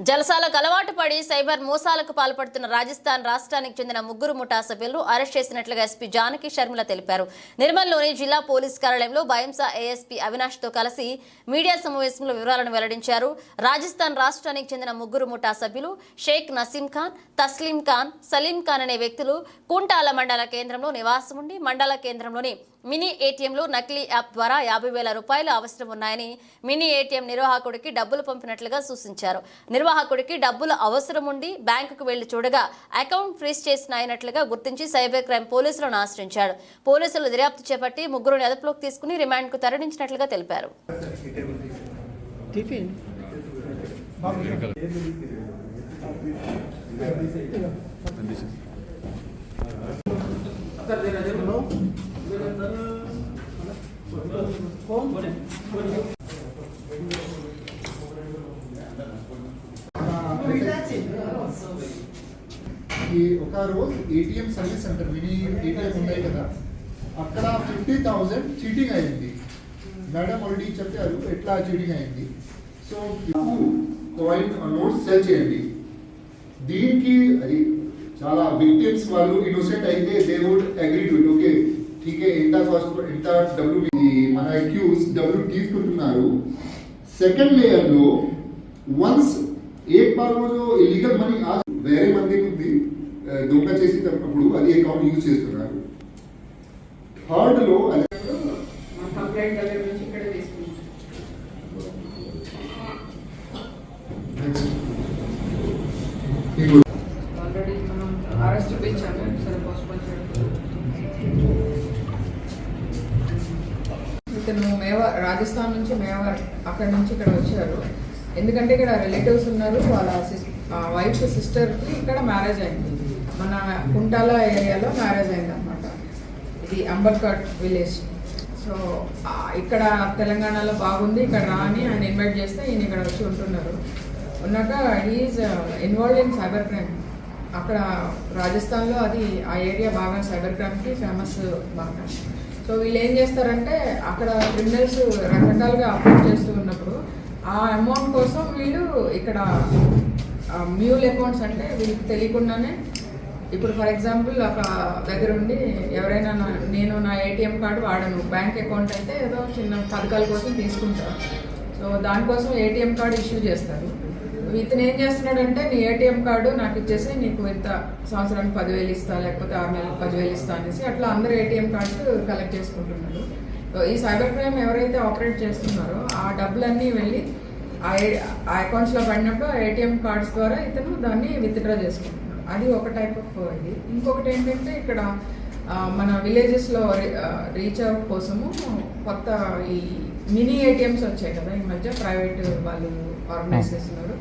జలసాలకు అలవాటు పడి సైబర్ మోసాలకు పాల్పడుతున్న రాజస్థాన్ రాష్ట్రానికి చెందిన ముగ్గురు ముఠా సభ్యులు అరెస్ట్ చేసినట్లుగా ఎస్పీ జానకి శర్మిల తెలిపారు. నిర్మల్లోని జిల్లా పోలీస్ కార్యాలయంలో భయంసా ఏఎస్పీ అవినాష్తో కలిసి మీడియా సమావేశంలో వివరాలను వెల్లడించారు. రాజస్థాన్ రాష్ట్రానికి చెందిన ముగ్గురు ముఠా సభ్యులు షేక్ నసీం ఖాన్ తస్లీం ఖాన్ సలీం ఖాన్ అనే వ్యక్తులు కుంటాల మండల కేంద్రంలో నివాసం ఉండి మండల కేంద్రంలోని మినీ ఏటీఎంలో నకిలీ యాప్ ద్వారా యాభై వేల రూపాయలు అవసరం ఉన్నాయని మినీ ఏటీఎం నిర్వాహకుడికి డబ్బులు పంపినట్లుగా సూచించారు. నిర్వాహకుడికి డబ్బులు అవసరం ఉండి బ్యాంకుకు వెళ్ళి చూడగా అకౌంట్ ఫ్రీజ్ చేసిన అయినట్లుగా గుర్తించి సైబర్ క్రైమ్ పోలీసులను ఆశ్రయించాడు. పోలీసులు దర్యాప్తు చేపట్టి ముగ్గురుని అదుపులోకి తీసుకుని రిమాండ్కు తరలించినట్లుగా తెలిపారు. టిఫిన్? ఈ ఒక రోజు ATM service centre mini ATM ఉన్నాయి కదా అక్కడ ఫిఫ్టీ థౌజండ్ చీటింగ్ అయింది. మేడం ఆల్రెడీ చెప్పారు ఎట్లా చీటింగ్ అయింది. సో కాయిన్ నోట్స్ సెల్ చేయండి. దీనికి అది చాలా విక్టిమ్స్ వాళ్ళు ఇన్నోసెంట్ అయితే they would agree to it okay TK inter first inter W మన ఎక్యూస్ డబ్ల్యూ తీసుకుంటున్నారు. సెకండ్ లేయర్లో వన్స్ ఏ పార్లో ఇల్లీగల్ మనీ వేరే మంది ఉంది దొంగ చేసేటప్పుడు అది అకౌంట్ యూజ్ చేస్తున్నారు. థర్డ్లో కంప్లైంట్ రాజస్థాన్ నుంచి మేవార్ అక్కడ నుంచి ఇక్కడ వచ్చారు. ఎందుకంటే ఇక్కడ రిలేటివ్స్ ఉన్నారు వాళ్ళ వైఫ్ సిస్టర్కి ఇక్కడ మ్యారేజ్ అయింది. మన కుంటాల ఏరియాలో మ్యారేజ్ అయింది అనమాట ఇది అంబర్కట్ విలేజ్. సో ఇక్కడ తెలంగాణలో బాగుంది ఇక్కడ రా అని ఆయన ఇన్వైట్ చేస్తే ఈయన ఇక్కడ వచ్చి ఉంటున్నారు. ఉన్నాక he's involved in cyber crime. అక్కడ రాజస్థాన్లో అది ఆ ఏరియా బాగా సైబర్ క్రైమ్కి ఫేమస్ బాగా. సో వీళ్ళు ఏం చేస్తారంటే అక్కడ క్రిమినల్స్ రకరకాలుగా అప్లోడ్ చేస్తూ ఉన్నప్పుడు ఆ అమౌంట్ కోసం వీళ్ళు ఇక్కడ మ్యూల్ అకౌంట్స్ అంటే వీళ్ళకి తెలియకుండానే ఇప్పుడు ఫర్ ఎగ్జాంపుల్ ఒక దగ్గర ఉండి ఎవరైనా నేను నా ఏటీఎం కార్డు వాడను. బ్యాంక్ అకౌంట్ అయితే ఏదో చిన్న పథకాల కోసం తీసుకుంటాను సో దానికోసం ఏటీఎం కార్డు ఇష్యూ చేస్తారు. ఇతను ఏం చేస్తున్నాడంటే నీ ఏటీఎం కార్డు నాకు ఇచ్చేసి నీకు ఇంత సంవత్సరానికి పదివేలు ఇస్తా లేకపోతే ఆరు నెలలకు పదివేలు ఇస్తా అనేసి అట్లా అందరూ ఏటీఎం కార్డ్స్ కలెక్ట్ చేసుకుంటున్నారు. సో ఈ సైబర్ క్రైమ్ ఎవరైతే ఆపరేట్ చేస్తున్నారో ఆ డబ్బులన్నీ వెళ్ళి ఆ అకౌంట్స్లో పడినప్పుడు ఆ ఏటీఎం కార్డ్స్ ద్వారా ఇతను దాన్ని విత్డ్రా చేసుకుంటున్నాడు. అది ఒక టైప్ ఆఫ్ ఇది. ఇంకొకటి ఏంటంటే ఇక్కడ మన విలేజెస్లో రీచ్ అవుట్ కోసము కొత్త ఈ మినీ ఏటీఎంస్ వచ్చాయి కదా ఈ మధ్య ప్రైవేట్ వాళ్ళు ఆర్గనైజ్ చేస్తున్నారు.